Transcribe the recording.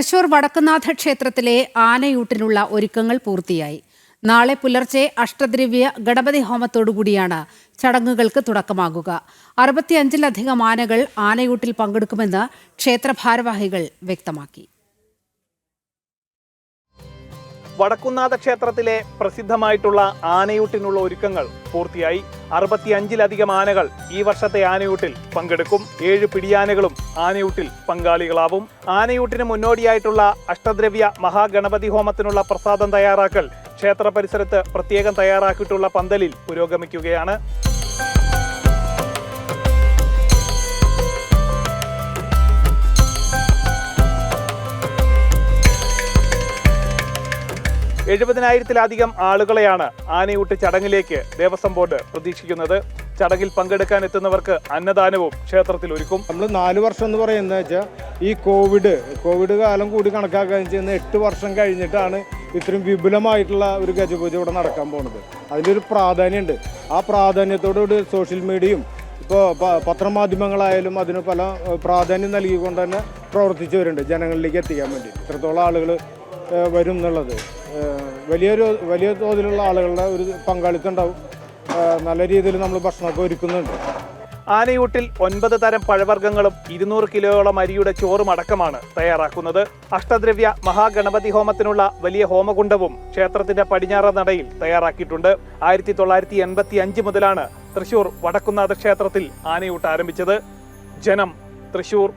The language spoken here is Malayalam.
തൃശൂർ വടക്കുന്നാഥ ക്ഷേത്രത്തിലെ ആനയൂട്ടിനുള്ള ഒരുക്കങ്ങൾ പൂർത്തിയായി. നാളെ പുലർച്ചെ അഷ്ടദ്രവ്യ ഗണപതി ഹോമത്തോടുകൂടിയാണ് ചടങ്ങുകൾക്ക് തുടക്കമാകുക. അറുപത്തിയഞ്ചിലധികം ആനകൾ ആനയൂട്ടിൽ പങ്കെടുക്കുമെന്ന് ക്ഷേത്ര ഭാരവാഹികൾ വ്യക്തമാക്കി. വടക്കുന്നാഥ ക്ഷേത്രത്തിലെ പ്രസിദ്ധമായിട്ടുള്ള ആനയൂട്ടിനുള്ള ഒരുക്കങ്ങൾ പൂർത്തിയായി. അറുപത്തിയഞ്ചിലധികം ആനകൾ ഈ വർഷത്തെ ആനയൂട്ടിൽ പങ്കെടുക്കും. ഏഴ് പിടിയാനകളും ആനയൂട്ടിൽ പങ്കാളികളാവും. ആനയൂട്ടിന് മുന്നോടിയായിട്ടുള്ള അഷ്ടദ്രവ്യ മഹാഗണപതി ഹോമത്തിനുള്ള പ്രസാദം തയ്യാറാക്കൽ ക്ഷേത്ര പരിസരത്ത് പ്രത്യേകം തയ്യാറാക്കിയിട്ടുള്ള പന്തലിൽ പുരോഗമിക്കുകയാണ്. എഴുപതിനായിരത്തിലധികം ആളുകളെയാണ് ആനയൂട്ട് ചടങ്ങിലേക്ക് ദേവസ്വം ബോർഡ് പ്രതീക്ഷിക്കുന്നത്. ചടങ്ങിൽ പങ്കെടുക്കാൻ എത്തുന്നവർക്ക് അന്നദാനവും ക്ഷേത്രത്തിൽ ഒരുക്കും. നമ്മൾ നാല് വർഷം എന്ന് പറയുന്നത് വെച്ചാൽ ഈ കോവിഡ് കോവിഡ് കാലം കൂടി കണക്കാക്കുക ചെയ്യുന്ന എട്ട് വർഷം കഴിഞ്ഞിട്ടാണ് ഇത്രയും വിപുലമായിട്ടുള്ള ഒരു ഗജപൂജ ഇവിടെ നടക്കാൻ പോകുന്നത് അതിലൊരു പ്രാധാന്യമുണ്ട് ആ പ്രാധാന്യത്തോടുകൂടി സോഷ്യൽ മീഡിയയും ഇപ്പോൾ പത്രമാധ്യമങ്ങളായാലും അതിന് പല പ്രാധാന്യം നൽകിക്കൊണ്ട് തന്നെ പ്രവർത്തിച്ചു വരുന്നുണ്ട്. ജനങ്ങളിലേക്ക് എത്തിക്കാൻ വേണ്ടി ഇത്രത്തോളം ആളുകൾ വരും എന്നുള്ളത്. വലിയൊരു വലിയ തോതിലുള്ള ആളുകളുടെ ഒരു പങ്കാളിത്തം ഉണ്ടാവും. നല്ല രീതിയിൽ നമ്മൾ ഭക്ഷണമൊക്കെ ഒരുക്കുന്നുണ്ട്. ആനയൂട്ടിൽ ഒൻപത് തരം പഴവർഗങ്ങളും ഇരുന്നൂറ് കിലോയോളം അരിയുടെ ചോറും അടക്കമാണ് തയ്യാറാക്കുന്നത്. അഷ്ടദ്രവ്യ മഹാഗണപതി ഹോമത്തിനുള്ള വലിയ ഹോമകുണ്ടവും ക്ഷേത്രത്തിന്റെ പടിഞ്ഞാറ നടയിൽ തയ്യാറാക്കിയിട്ടുണ്ട്. ആയിരത്തി തൊള്ളായിരത്തി എൺപത്തി അഞ്ച് മുതലാണ് തൃശൂർ വടക്കുന്നാഥ ക്ഷേത്രത്തിൽ ആനയൂട്ട് ആരംഭിച്ചത്. ജനം തൃശൂർ